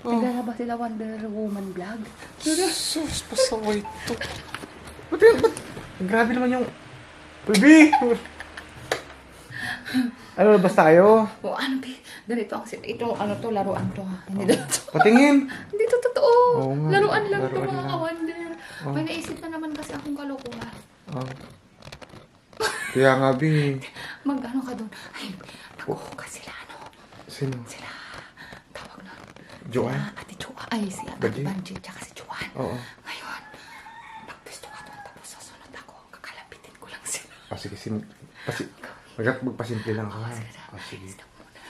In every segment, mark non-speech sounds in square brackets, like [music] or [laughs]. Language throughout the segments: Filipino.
Oh. Naglalabas sila Wonder Woman vlog. Sus, pasaway to. Ba't yun? Ba't? Grabe naman yung... Baby! ano, labas tayo? O ano, be? Ganito ang sit. Ito, ano to, laruan to ha. Hindi to. Patingin! [laughs] Hindi to totoo. Oo nga. laruan lang to Laruan mga lang. ka-wonder. Oh. May naisip na naman kasi akong kalokohan. Oh. Kaya nga, Bi. Mag ano ka doon. Ay, nakuha sila ano. Sino? Sila, tawag na. Joanne? Ah, Ate Joanne. Ay, si Ate Banji? Banji. Tsaka si Joanne. Oo. Ngayon, magpisto ka doon. Tapos sasunod ako. Kakalapitin ko lang sila. Ah, sige, sim... Pasi... Mag magpasimple lang ka. Sige na. Ah, sige. Stop muna.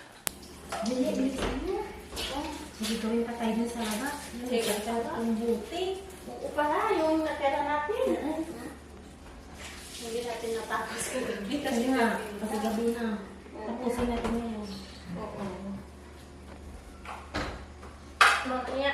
Dili, bilisan mo. Hindi ko rin patay dun sa labas. Hindi ko sa ang buti. Oo pala, yung natira natin. Hindi natin natapos kagabi. Kasi nga, kasi gabi na. Tapusin natin ngayon. Oo. maksudnya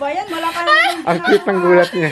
ba yan? Wala. Ang cute ng gulat niya.